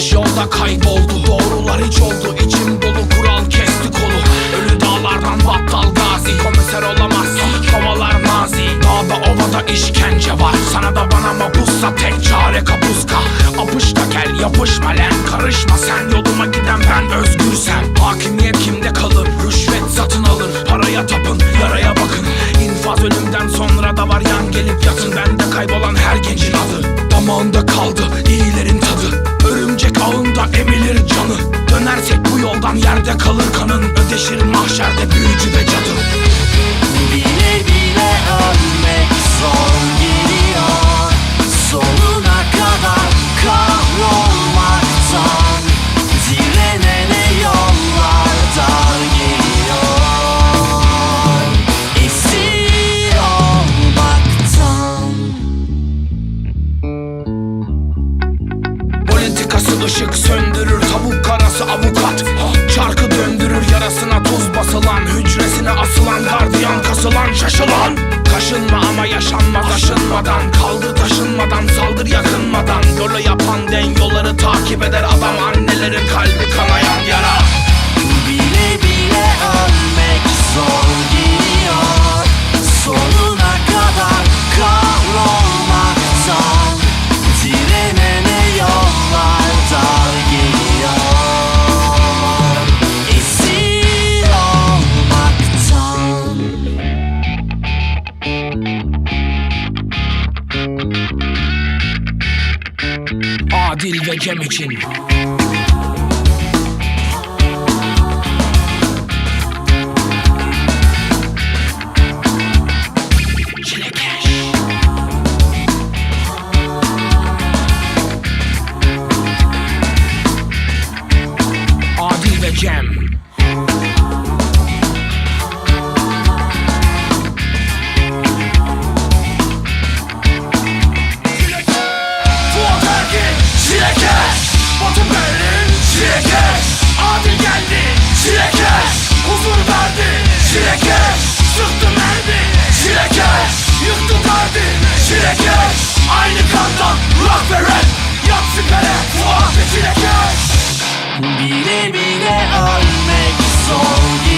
Yanlış yolda kayboldu. Doğrular hiç oldu içim dolu. Kural kesti kolu. Ölü dağlardan battal gazi. Komiser olamazsın kovalar mazi. Dağda ovada işkence var. Sana da bana mapussa tek çare kapuska. Apışta gel yapışma lan. Karışma sen. Yoluma giden ben özgürsem Hakimiyet kimde kalır? Rüşvet satın alın Paraya tapın yaraya bakın. İnfaz ölümden sonra da var yan gelip yatın. Bende kaybolan her gencin adı Damağında kaldı yerde kalır kanın Ödeşir mahşerde büyücü ve cadı. Bile bile ölmek zor geliyor. Sonuna kadar kahrolmaktan Direnene yollar dar geliyor. Esir olmaktan. Politikası ışık söndürür Tavuk karası avukat şaşılan Kaşınma ama yaşanma taşınmadan. Kaldı taşınmadan saldır yakınmadan. Yolu yapan den yolları takip eder Adil ve Cem için Çilekeş Adil geldi Çilekeş Huzur verdi Çilekeş Sıktı mermi Çilekeş Yıktı derdi Aynı kandan rock ve Yap süpere Fuat ve Çilekeş Bile bile ölmek zor